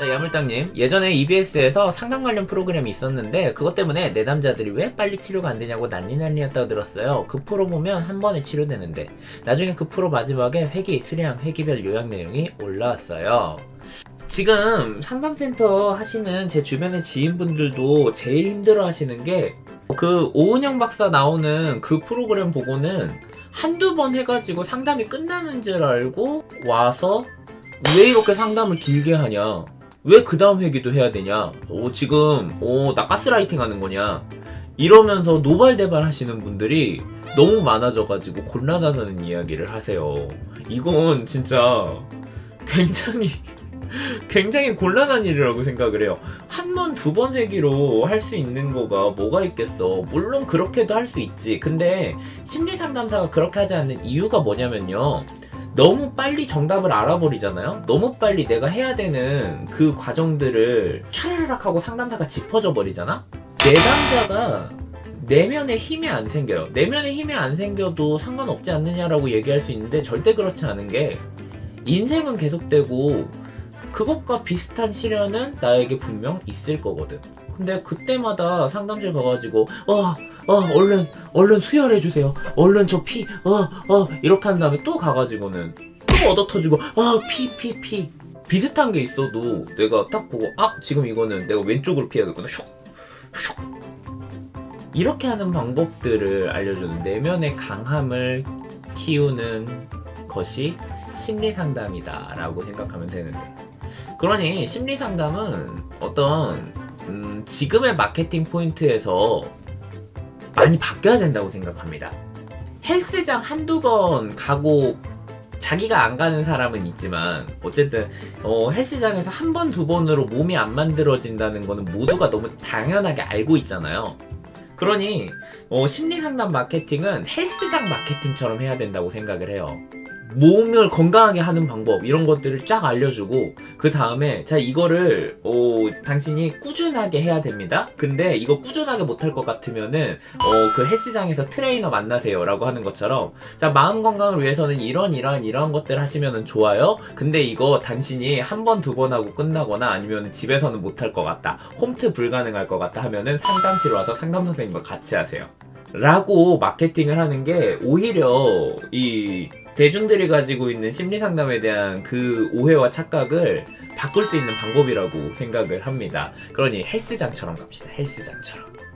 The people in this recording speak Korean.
자, 야물땅님. 예전에 EBS에서 상담 관련 프로그램이 있었는데, 그것 때문에 내 남자들이 왜 빨리 치료가 안 되냐고 난리 난리였다고 들었어요. 그 프로 보면 한 번에 치료되는데, 나중에 그 프로 마지막에 회기, 수량, 회기별 요약 내용이 올라왔어요. 지금 상담센터 하시는 제 주변의 지인분들도 제일 힘들어 하시는 게, 그 오은영 박사 나오는 그 프로그램 보고는 한두 번 해가지고 상담이 끝나는 줄 알고 와서 왜 이렇게 상담을 길게 하냐? 왜 그 다음 회기도 해야 되냐? 오, 지금, 오, 나 가스라이팅 하는 거냐? 이러면서 노발대발 하시는 분들이 너무 많아져가지고 곤란하다는 이야기를 하세요. 이건 진짜 굉장히, 굉장히 곤란한 일이라고 생각을 해요. 한 번, 두 번 회기로 할 수 있는 거가 뭐가 있겠어. 물론 그렇게도 할 수 있지. 근데 심리 상담사가 그렇게 하지 않는 이유가 뭐냐면요. 너무 빨리 정답을 알아버리잖아요? 너무 빨리 내가 해야 되는 그 과정들을 차라락 하고 상담사가 짚어줘 버리잖아? 내담자가 내면에 힘이 안 생겨요. 내면에 힘이 안 생겨도 상관없지 않느냐라고 얘기할 수 있는데 절대 그렇지 않은 게 인생은 계속되고 그것과 비슷한 시련은 나에게 분명 있을 거거든. 근데 그때마다 상담실 가가지고 어, 어, 얼른, 얼른 수혈해주세요. 얼른 저 피, 어, 어, 이렇게 한 다음에 또 가가지고는 또 얻어 터지고, 아, 피, 피, 피. 비슷한 게 있어도 내가 딱 보고, 아, 지금 이거는 내가 왼쪽으로 피해야겠구나. 슉, 슉. 이렇게 하는 방법들을 알려주는 내면의 강함을 키우는 것이 심리 상담이다라고 생각하면 되는데. 그러니 심리 상담은 어떤 음, 지금의 마케팅 포인트에서 많이 바뀌어야 된다고 생각합니다. 헬스장 한두 번 가고 자기가 안 가는 사람은 있지만 어쨌든 어, 헬스장에서 한 번 두 번으로 몸이 안 만들어진다는 거는 모두가 너무 당연하게 알고 있잖아요. 그러니 어, 심리 상담 마케팅은 헬스장 마케팅처럼 해야 된다고 생각을 해요. 몸을 건강하게 하는 방법 이런 것들을 쫙 알려주고 그 다음에 자 이거를 어, 당신이 꾸준하게 해야 됩니다. 근데 이거 꾸준하게 못할 것 같으면은 어, 그 헬스장에서 트레이너 만나세요라고 하는 것처럼 자 마음 건강을 위해서는 이런 이런 이런 것들 하시면은 좋아요. 근데 이거 당신이 한 번 두 번 하고 끝나거나 아니면 집에서는 못할 것 같다. 홈트 불가능할 것 같다 하면은 상담실 와서 상담 선생님과 같이 하세요. 라고 마케팅을 하는 게 오히려 이 대중들이 가지고 있는 심리 상담에 대한 그 오해와 착각을 바꿀 수 있는 방법이라고 생각을 합니다. 그러니 헬스장처럼 갑시다. 헬스장처럼.